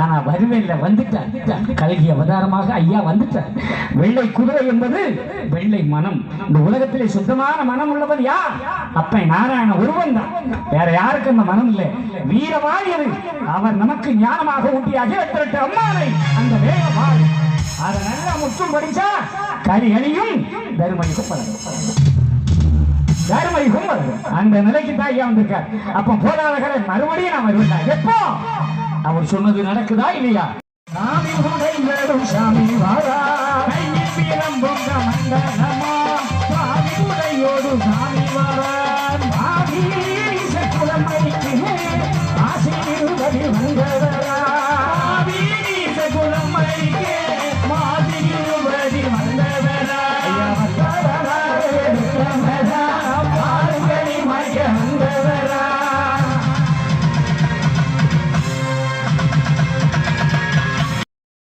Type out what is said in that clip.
ஆனா வருவேல்ல வந்துட்டார் கல்கி அவதாரமாக ஐயா வந்துட்டார் வெள்ளை குதிரை என்பது வெள்ளை மனம். இந்த உலகத்திலே சுத்தமான மனம் உள்ளவன் யார்? அப்ப நாராயண ஒருவன் தான். வேற யாருக்கு அந்த மனம் இல்லை. வீரவாயரு அவர் நமக்கு ஞானமாக ஊட்டியாக அகிலத்திரட்டு அம்மாவை அந்த வேகவாள் அதை நல்லா முற்றும் படிச்சா கரி அணியும் தருமணிக்கும் பலரும் தருமணிக்கும் அந்த நிலைக்கு தான் ஐயா வந்திருக்கார். அப்ப போராடகரை மறுபடியும் நான் வருவேன். எப்போ? அவர் சொன்னது நடக்குதா இல்லையா? சாமி உடை வேடும் சாமி சாமி உடையோடு சாமி